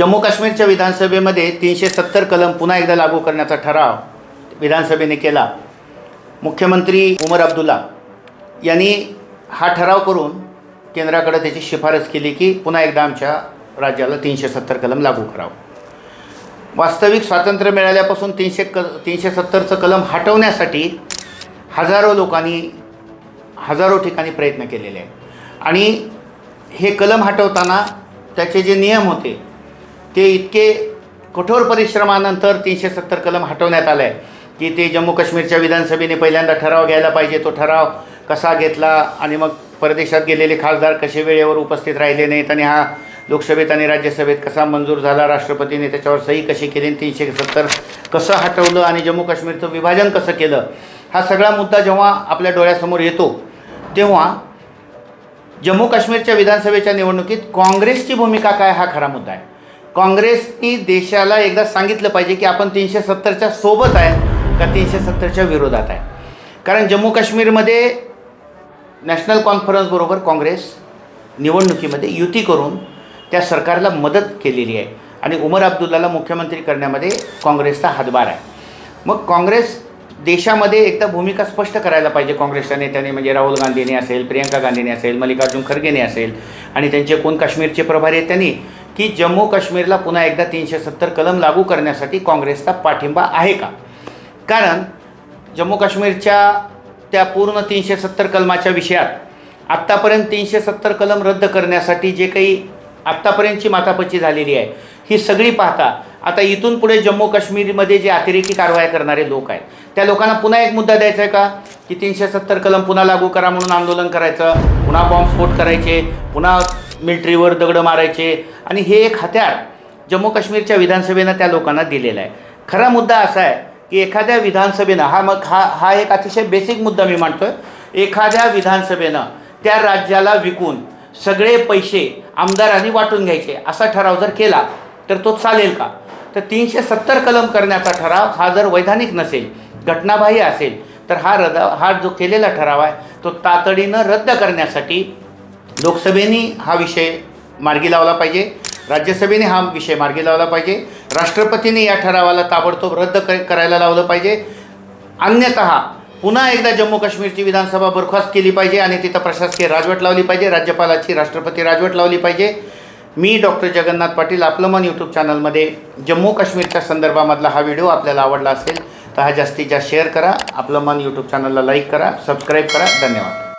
जम्मू काश्मीरच्या विधानसभेमध्ये तीनशे सत्तर कलम पुन्हा एकदा लागू करण्याचा ठराव विधानसभेने केला. मुख्यमंत्री उमर अब्दुल्ला यांनी हा ठराव करून केंद्राकडे त्याची शिफारस केली की पुन्हा एकदा आमच्या राज्याला तीनशे सत्तर कलम लागू करावं. वास्तविक स्वातंत्र्य मिळाल्यापासून तीनशे क तीनशे सत्तरचं कलम हटवण्यासाठी हजारो लोकांनी हजारो ठिकाणी प्रयत्न केलेले आहेत. आणि हे कलम हटवताना त्याचे जे नियम होते ते इतके कठोर परिश्रमानंतर तीनशे सत्तर कलम हटवण्यात आलं आहे की ते जम्मू काश्मीरच्या विधानसभेने पहिल्यांदा ठराव घ्यायला पाहिजे. तो ठराव कसा घेतला आणि मग परदेशात गेलेले खासदार कसे वेळेवर उपस्थित राहिले नाहीत आणि हा लोकसभेत आणि राज्यसभेत कसा मंजूर झाला राष्ट्रपतीने त्याच्यावर सही कशी केली आणि तीनशे सत्तर कसं हटवलं आणि जम्मू काश्मीरचं विभाजन कसं केलं हा सगळा मुद्दा जेव्हा आपल्या डोळ्यासमोर येतो तेव्हा जम्मू काश्मीरच्या विधानसभेच्या निवडणुकीत काँग्रेसची भूमिका काय हा खरा मुद्दा आहे. काँग्रेसनी देशाला एकदा सांगितलं पाहिजे की आपण तीनशे सत्तरच्या सोबत आहे का तीनशे सत्तरच्या विरोधात आहे. कारण जम्मू काश्मीरमध्ये नॅशनल कॉन्फरन्सबरोबर काँग्रेस निवडणुकीमध्ये युती करून त्या सरकारला मदत केलेली आहे. आणि उमर अब्दुल्लाला मुख्यमंत्री करण्यामध्ये काँग्रेसचा हातभार आहे. मग काँग्रेस देशामध्ये एकदा भूमिका स्पष्ट करायला पाहिजे. काँग्रेसच्या नेत्याने म्हणजे राहुल गांधीने असेल प्रियंका गांधीने असेल मल्लिकार्जुन खरगेने असेल. आणि त्यांचे कोण काश्मीरचे प्रभारी आहेत त्यांनी? की जम्मू काश्मीरला पुन्हा एकदा तीनशे सत्तर कलम लागू करण्यासाठी काँग्रेसचा पाठिंबा आहे का? कारण जम्मू काश्मीरच्या त्या पूर्ण तीनशे सत्तर कलमाच्या विषयात आत्तापर्यंत तीनशे सत्तर कलम रद्द करण्यासाठी जे काही आत्तापर्यंतची माथापची झालेली आहे ही सगळी पाहता आता इथून पुढे जम्मू काश्मीरमध्ये जे अतिरेकी कारवाया करणारे लोक आहेत त्या लोकांना पुन्हा एक मुद्दा द्यायचा आहे का? की तीनशे सत्तर कलम पुन्हा लागू करा म्हणून आंदोलन करायचं पुन्हा बॉम्बस्फोट करायचे पुन्हा मिलिटरीवर दगडं मारायचे आणि हे एक हत्यार जम्मू काश्मीरच्या विधानसभेनं त्या लोकांना दिलेलं आहे. खरा मुद्दा असा आहे की एखाद्या विधानसभेनं हा मग हा हा एक अतिशय बेसिक मुद्दा मी मांडतो आहे एखाद्या विधानसभेनं त्या राज्याला विकून सगळे पैसे आमदारांनी वाटून घ्यायचे असा ठराव जर केला तर तो चालेल का? तर तीनशे सत्तर कलम करण्याचा ठराव हा जर वैधानिक नसेल घटनाबाह्य असेल तर हा रद हा जो केलेला ठराव आहे तो तातडीनं रद्द करण्यासाठी लोकसभेने हा विषय मार्गी लावला पाहिजे. राज्यसभेने हा विषय मार्गी लावला पाहिजे. राष्ट्रपतीने या ठरावाला ताबडतोब रद्द क करायला लावलं पाहिजे. अन्यतः पुन्हा एकदा जम्मू काश्मीरची विधानसभा बरखास्त केली पाहिजे आणि तिथं प्रशासकीय राजवट लावली पाहिजे. राज्यपालाची राष्ट्रपती राजवट लावली पाहिजे. मी डॉक्टर जगन्नाथ पाटील आपलं मन यूट्यूब चॅनलमध्ये जम्मू काश्मीरच्या संदर्भामधला हा व्हिडिओ आपल्याला आवडला असेल तर हा जास्तीत जास्त शेअर करा. आपलं मन यूट्यूब चॅनलला लाईक करा सबस्क्राईब करा. धन्यवाद.